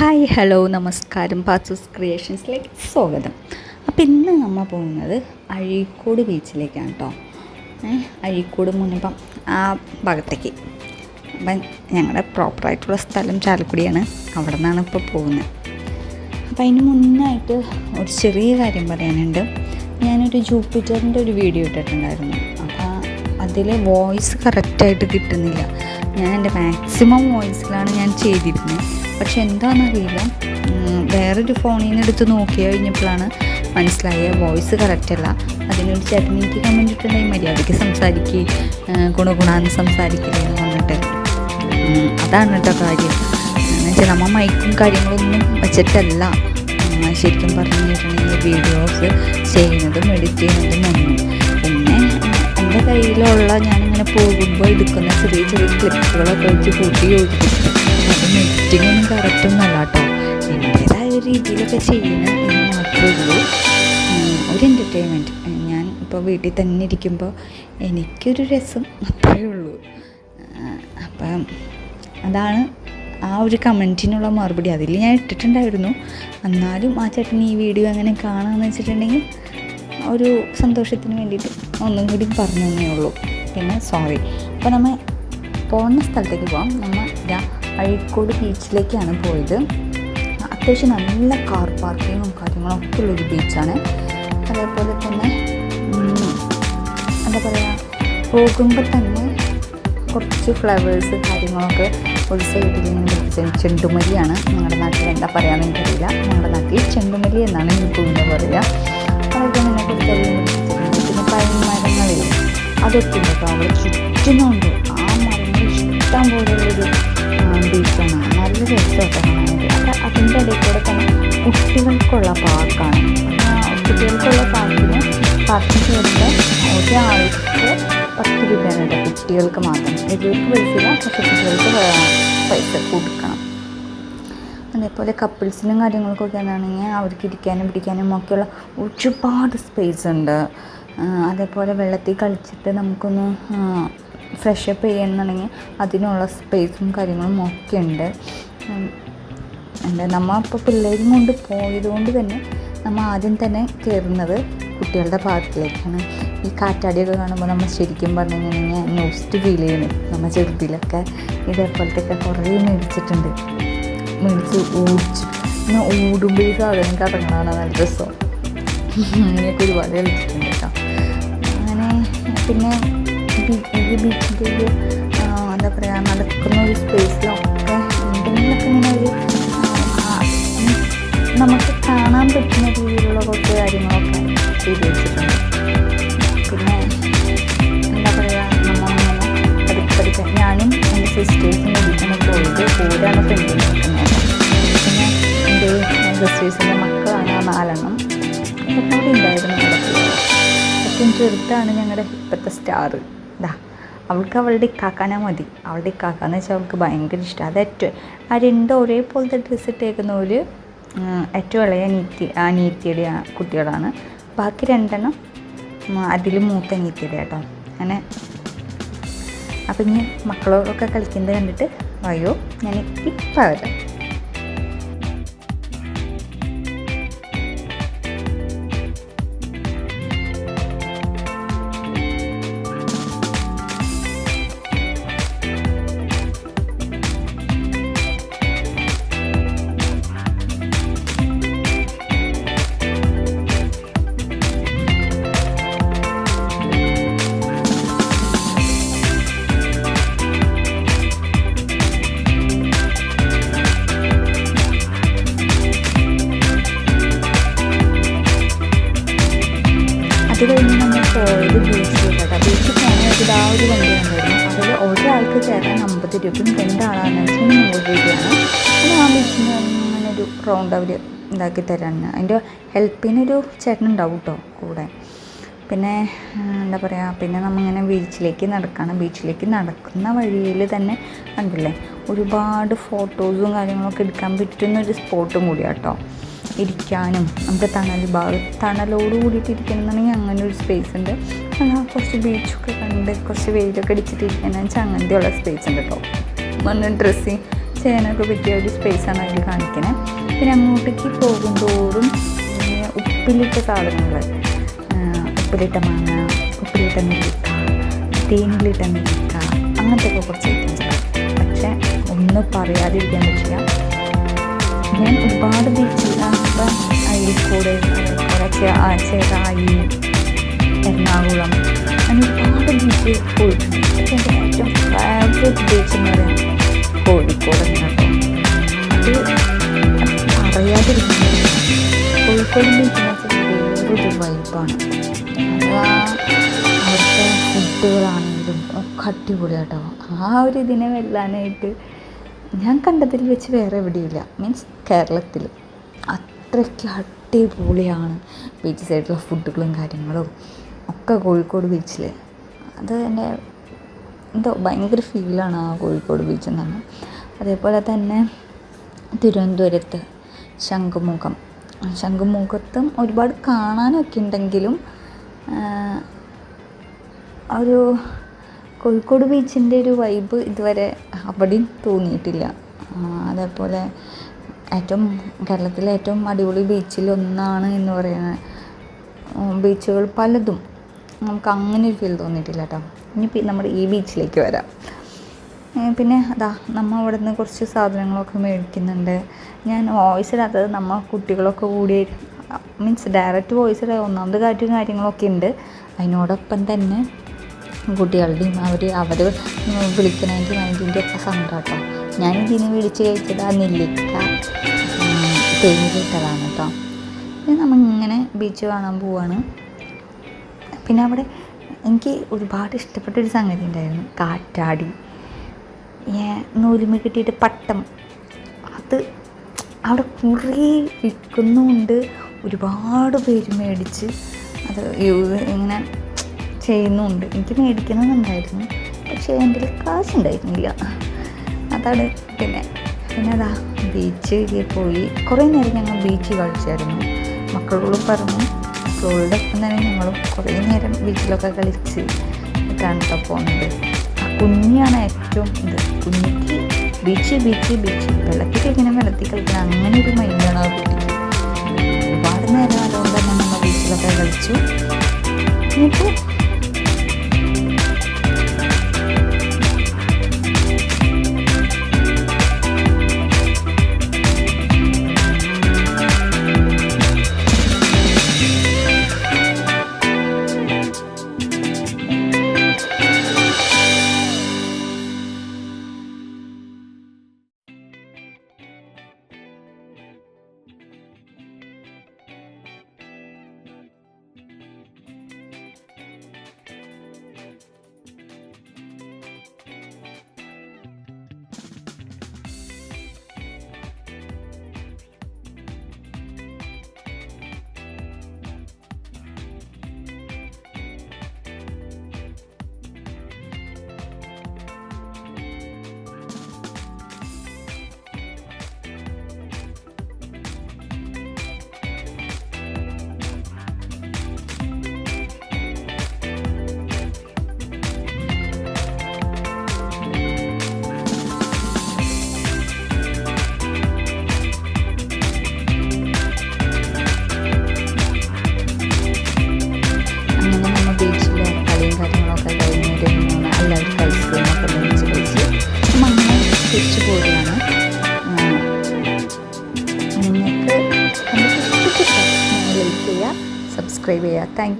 Hi hello നമസ്കാരം. പാച്ചൂസ് ക്രിയേഷൻസിലേക്ക് സ്വാഗതം. അപ്പോൾ ഇന്ന് നമ്മൾ പോകുന്നത് അഴീക്കോട് ബീച്ചിലേക്കാണ് കേട്ടോ അഴീക്കോട് മുനിപ്പം ആ ഭാഗത്തേക്ക്. അപ്പം ഞങ്ങളുടെ പ്രോപ്പറായിട്ടുള്ള സ്ഥലം ചാലക്കുടിയാണ്. അവിടെ നിന്നാണ് ഇപ്പോൾ പോകുന്നത്. അപ്പോൾ അതിന് മുന്നായിട്ട് ഒരു ചെറിയ കാര്യം പറയാനുണ്ട്. ഞാനൊരു ജൂപ്പിറ്ററിന്റെ ഒരു വീഡിയോ ഇട്ടിട്ടുണ്ടായിരുന്നു. അപ്പോൾ അതിൽ വോയിസ് കറക്റ്റായിട്ട് കിട്ടുന്നില്ല. ഞാൻ എന്റെ മാക്സിമം വോയിസിലാണ് ഞാൻ ചെയ്തിരുന്നത്. പക്ഷെ എന്താണെന്നറിയില്ല. വേറൊരു ഫോണിൽ നിന്ന് എടുത്ത് നോക്കി കഴിഞ്ഞപ്പോഴാണ് മനസ്സിലായ വോയിസ് കറക്റ്റല്ല അതിനൊരു ചേട്ടൻ എനിക്ക് കമന്റ് ഇട്ടുണ്ടെങ്കിൽ മര്യാദയ്ക്ക് സംസാരിക്കുക ഗുണഗുണാന്ന് സംസാരിക്കില്ലെന്ന് പറഞ്ഞിട്ട്. അതാണ് കേട്ടോ കാര്യം. എന്ന് വെച്ചാൽ നമ്മൾ മൈക്കും കാര്യങ്ങളൊന്നും വെച്ചിട്ടല്ല. ശരിക്കും പറഞ്ഞു കഴിഞ്ഞിട്ടുണ്ടെങ്കിൽ വീഡിയോസ് ചെയ്യുന്നതും എഡിറ്റ് ചെയ്യുന്നതും ഒന്നും. പിന്നെ എന്റെ കയ്യിലുള്ള ഞാനിങ്ങനെ പോകുമ്പോൾ എടുക്കുന്ന ചെറിയ ചെറിയ ക്ലിപ്പുകളൊക്കെ വെച്ച് കൂട്ടി യോജിപ്പിച്ചിട്ട് അത് കറക്റ്റൊന്നുമല്ല കേട്ടോ എന്റേതായ രീതിയിലൊക്കെ ചെയ്യുന്ന എന്ന് മാത്രമേ ഉള്ളൂ. ഒരു എന്റർടൈൻമെന്റ് ഞാൻ ഇപ്പോൾ വീട്ടിൽ തന്നെ ഇരിക്കുമ്പോൾ എനിക്കൊരു രസം അത്രയേ ഉള്ളൂ. അപ്പം അതാണ് ആ ഒരു കമന്റിനുള്ള മറുപടി. അതിൽ ഞാൻ ഇട്ടിട്ടുണ്ടായിരുന്നു. എന്നാലും ആ ചേട്ടൻ ഈ വീഡിയോ അങ്ങനെ കാണാമെന്ന് വെച്ചിട്ടുണ്ടെങ്കിൽ ഒരു സന്തോഷത്തിന് വേണ്ടിയിട്ട് ഒന്നും കൂടി പറഞ്ഞു തന്നേ ഉള്ളൂ. പിന്നെ സോറി അപ്പോൾ നമ്മൾ പോകുന്ന സ്ഥലത്തേക്ക് പോകാം നമ്മൾ അഴീക്കോട് ബീച്ചിലേക്കാണ് പോയത്. അത്യാവശ്യം നല്ല കാർ പാർക്കിങ്ങും കാര്യങ്ങളും ഒക്കെ ഉള്ളൊരു ബീച്ചാണ്. അതേപോലെ തന്നെ എന്താ പറയുക പോകുമ്പോൾ തന്നെ കുറച്ച് ഫ്ലവേഴ്സ് കാര്യങ്ങളൊക്കെ ഒരു സൈഡിൽ നിന്ന് ചെണ്ടുമല്ലിയാണ്. ഞങ്ങളുടെ നാട്ടിൽ എന്താ പറയാമെന്ന് എനിക്കറിയില്ല. ഞങ്ങളുടെ നാട്ടിൽ ചെണ്ടുമല്ലി എന്നാണ് എനിക്ക് പിന്നെ പറയുക അതൊക്കെ തന്നെ പിടിച്ചിട്ടുണ്ട് പിന്നെ പഴയ മരങ്ങളില്ലേ അതൊക്കെ ഉണ്ട് കേട്ടോ അവിടെ ആ മരങ്ങൾ ഇഷ്ടം പോലെയുള്ളൊരു ബീച്ചാണ് നല്ല രസമൊക്കെ അപ്പോൾ അതിന്റെ ഇടയിൽ കൂടെ തന്നെ കുട്ടികൾക്കുള്ള പാർക്കാണ് കുട്ടികൾക്കുള്ള പാർക്കിന് പാർക്കിന് ചേർത്ത് ഒരാൾക്ക് പത്ത് രൂപയാണ് കേട്ടോ. കുട്ടികൾക്ക് മാത്രം. വലിയവർക്ക് പൈസയില്ല പക്ഷേ കുട്ടികൾക്ക് പൈസ കൊടുക്കണം. അതേപോലെ കപ്പിൾസിനും കാര്യങ്ങൾക്കൊക്കെ എന്താണെങ്കിൽ അവർക്ക് ഇരിക്കാനും പിടിക്കാനും ഒക്കെയുള്ള ഒരുപാട് സ്പേസ് ഉണ്ട്. അതേപോലെ വെള്ളത്തിൽ കളിച്ചിട്ട് നമുക്കൊന്ന് ഫ്രഷ് അപ്പ് ചെയ്യണമെന്നുണ്ടെങ്കിൽ അതിനുള്ള സ്പേസും കാര്യങ്ങളും ഒക്കെ ഉണ്ട്. എന്താ നമ്മൾ അപ്പോൾ പിള്ളേരും കൊണ്ട് പോയതുകൊണ്ട് തന്നെ നമ്മൾ ആദ്യം തന്നെ കയറുന്നത് കുട്ടികളുടെ പാർക്കിലേക്കാണ്. ഈ കാറ്റാടിയൊക്കെ കാണുമ്പോൾ നമ്മൾ ശരിക്കും പറഞ്ഞു കഴിഞ്ഞാൽ നോസ്റ്റ് ഫീൽ ചെയ്യുന്നു. നമ്മൾ ചെറുതിലൊക്കെ ഇതേപോലത്തെയൊക്കെ കുറേ മേടിച്ചിട്ടുണ്ട്. മേടിച്ച് ഓടിച്ചു പിന്നെ ഓടുമ്പോൾ ഈ സാധനം കറങ്ങണതാണ് നല്ല രസം. ഇങ്ങനെയൊക്കെ ഒരുപാട് കളിച്ചിട്ടുണ്ട് കേട്ടോ. അങ്ങനെ പിന്നെ ഈ ബീച്ചിന്റെ ഒരു എന്താ പറയുക നടക്കുന്ന ഒരു സ്പേസിലൊക്കെ എന്തെങ്കിലുമൊക്കെ ഇങ്ങനെ ഒരു നമുക്ക് കാണാൻ പറ്റുന്ന രീതിയിലുള്ള കുറച്ച് കാര്യങ്ങളൊക്കെ ചെയ്തു വെച്ചിട്ടുണ്ട്. പിന്നെ എന്താ പറയുക നമ്മളിങ്ങനെ പതുക്കെ പതുക്കെ ഞാനും എന്റെ സിസ്റ്റേഴ്സും കൂടിയിട്ടാണ് പോയത്. കൂടെയാണ് ഫ്രണ്ടിൽ നോക്കുന്നത് പിന്നെ എന്റെ സിസ്റ്റേഴ്സിന്റെ മക്കളാണ് നാലെണ്ണം. അവിടെ ഉണ്ടായിരുന്നു നടക്കുക ഏറ്റവും ചെറുതാണ് ഞങ്ങളുടെ ഇപ്പോഴത്തെ സ്റ്റാർ ഇതാ അവൾക്ക് അവളുടെ ഇക്കാക്കാനെ മതി. അവളുടെ ഇക്കാക്കാന്ന് വെച്ചാൽ അവൾക്ക് ഭയങ്കര ഇഷ്ടം. അത് ഏറ്റവും ആ രണ്ടും ഒരേപോലത്തെ ഡ്രസ്സ് ഇട്ടേക്കുന്നവർ ഏറ്റവും ഇളയ അനീത്തി അനീത്തിയുടെ ആ കുട്ടികളാണ്. ബാക്കി രണ്ടെണ്ണം അതിൽ മൂത്ത അനീത്തിയുടെ കേട്ടോ അങ്ങനെ. അപ്പം ഇനി മക്കളോടൊക്കെ കളിക്കുന്നത് കണ്ടിട്ട് വയോ ഞാൻ ഇപ്പം വരാം. കയറാൻ അമ്പത് രൂപയും രണ്ടാളാണ് നൂറ് രൂപയാണ് ബീച്ചിൽ അങ്ങനെ ഒരു റൗണ്ട് അവർ ഇതാക്കി തരാണ്. അതിന്റെ ഹെൽപ്പിനൊരു ചേട്ടൻ ഉണ്ടാവും കേട്ടോ കൂടെ. പിന്നെ എന്താ പറയുക പിന്നെ നമ്മളിങ്ങനെ ബീച്ചിലേക്ക് നടക്കണം. ബീച്ചിലേക്ക് നടക്കുന്ന വഴിയിൽ തന്നെ കണ്ടില്ലേ ഒരുപാട് ഫോട്ടോസും കാര്യങ്ങളൊക്കെ എടുക്കാൻ പറ്റുന്ന ഒരു സ്പോട്ടും കൂടിയാട്ടോ ഇരിക്കാനും നമുക്ക് തണൽ ഭാഗം തണലോട് കൂടിയിട്ട് ഇരിക്കണമെന്നുണ്ടെങ്കിൽ അങ്ങനെ ഒരു സ്പേസ് ഉണ്ട്. കുറച്ച് ബീച്ചൊക്കെ കണ്ട് കുറച്ച് വെയിലൊക്കെ അടിച്ചിട്ട് വെച്ചാൽ അങ്ങനത്തെയുള്ള സ്പേസ് ഉണ്ട് കേട്ടോ മണ്ണ് ഡ്രസ്സിങ് ചെയ്യാനൊക്കെ പറ്റിയ ഒരു സ്പേസാണ് അതിൽ കാണിക്കണേ. പിന്നെ അങ്ങോട്ടേക്ക് പോകുന്തോറും ഉപ്പിലിട്ട സാധനങ്ങൾ. ഉപ്പിലിട്ട മാങ്ങ ഉപ്പിലിട്ട നെല്ലിക്ക തേനിലിട്ട നെല്ലിക്ക അങ്ങനത്തെ ഒക്കെ കുറച്ച് ഐറ്റംസ് പക്ഷേ ഒന്നും പറയാതിരിക്കാൻ പറ്റില്ല. ഞാൻ ഒരുപാട് ബീച്ചിൽ അതിൽ കൂടെ കുറച്ച് ചെറായി എറണാകുളം അങ്ങനെ ഒരുപാട് ബീച്ച് പോയിട്ടുണ്ട് ഏറ്റവും ഫേവറേറ്റ് ബീച്ച് എന്ന് പറയുന്നത് കോഴിക്കോട് അത് അറിയാതിരിക്കുന്നത് കോഴിക്കോട് ബീച്ചിനകത്ത് വൈബാണ് അവിടുത്തെ ഫുഡുകളാണെങ്കിലും ഒക്കെ അടിപൊളിയാട്ടോ. ആ ഒരു ഇതിനെ വെല്ലാനായിട്ട് ഞാൻ കണ്ടതിൽ വെച്ച് വേറെ എവിടെയില്ല മീൻസ് കേരളത്തിൽ അത്രയ്ക്ക് അടിപൊളിയാണ് ബീച്ച് സൈഡിലുള്ള ഫുഡുകളും കാര്യങ്ങളും. ഒക്കെ കോഴിക്കോട് ബീച്ചിൽ അത് തന്നെ എന്തോ ഭയങ്കര ഫീലാണ് ആ കോഴിക്കോട് ബീച്ച് എന്ന് പറഞ്ഞാൽ അതേപോലെ തന്നെ തിരുവനന്തപുരത്ത് ശംഖുമുഖം. ശംഖുമുഖത്തും ഒരുപാട് കാണാനൊക്കെ ഉണ്ടെങ്കിലും ഒരു കോഴിക്കോട് ബീച്ചിന്റെ ഒരു വൈബ് ഇതുവരെ അവിടെയും തോന്നിയിട്ടില്ല. അതേപോലെ ഏറ്റവും കേരളത്തിലെ ഏറ്റവും അടിപൊളി ബീച്ചിലൊന്നാണ് എന്ന് പറയുന്നത് ബീച്ചുകൾ പലതും. നമുക്ക് അങ്ങനെ ഒരു ഫീൽ തോന്നിയിട്ടില്ല കേട്ടോ ഇനി നമ്മുടെ ഈ ബീച്ചിലേക്ക് വരാം. പിന്നെ അതാ നമ്മൾ അവിടെ നിന്ന് കുറച്ച് സാധനങ്ങളൊക്കെ മേടിക്കുന്നുണ്ട്. ഞാൻ വോയിസ് ഇടാത്തത് നമ്മൾ കുട്ടികളൊക്കെ കൂടി മീൻസ് ഡയറക്റ്റ് വോയിസ് ഇടാൻ ഒന്നാമത് കാറ്റും കാര്യങ്ങളൊക്കെ ഉണ്ട്. അതിനോടൊപ്പം തന്നെ കുട്ടികളുടെയും അവർ അവർ വിളിക്കണതിന്റെ അതിന്റെ ഒക്കെ സങ്കടം ഞാൻ ഇതിന് വിളിച്ച് കഴിച്ചത് ആ നെല്ലിക്ക തേങ്ങ കിട്ടതാണ് കേട്ടോ നമ്മൾ ഇങ്ങനെ ബീച്ച് കാണാൻ പോവാണ്. പിന്നെ അവിടെ എനിക്ക് ഒരുപാട് ഇഷ്ടപ്പെട്ട ഒരു സംഗതി ഉണ്ടായിരുന്നു. കാറ്റാടി. നൂലുമ കിട്ടിയിട്ട് പട്ടം. അത് അവിടെ കുറേ വിൽക്കുന്നുമുണ്ട്. ഒരുപാട് പേര് മേടിച്ച് അത് ഇങ്ങനെ ചെയ്യുന്നുമുണ്ട്. എനിക്ക് മേടിക്കണമെന്നുണ്ടായിരുന്നു. പക്ഷേ എന്റെ കാശുണ്ടായിരുന്നില്ല. അതാണ് പിന്നെ. പിന്നെ അതാ ബീച്ചിൽ പോയി. കുറേ നേരം ഞങ്ങൾ ബീച്ച് കളിച്ചായിരുന്നു. മക്കളോട് പറഞ്ഞു മക്കളോടെ ഒപ്പം തന്നെ ഞങ്ങളും കുറേ നേരം ബീച്ചിലൊക്കെ കളിച്ച് കേട്ടോ പോകുന്നത് കുഞ്ഞിയാണ് ഏറ്റവും ഇത്. കുഞ്ഞിക്ക് ബീച്ച് ബീച്ച് ബീച്ച്. വെള്ളത്തിൽ കളിക്കണം വെള്ളത്തിൽ കളിക്കണം അങ്ങനെ ഒരു മൈൻഡാണ് ആ കുട്ടിക്ക് ഒരുപാട് നേരം അതുകൊണ്ട് തന്നെ നമ്മൾ ബീച്ചിലൊക്കെ കളിച്ചു. എന്നിട്ട് Australia. Thank you.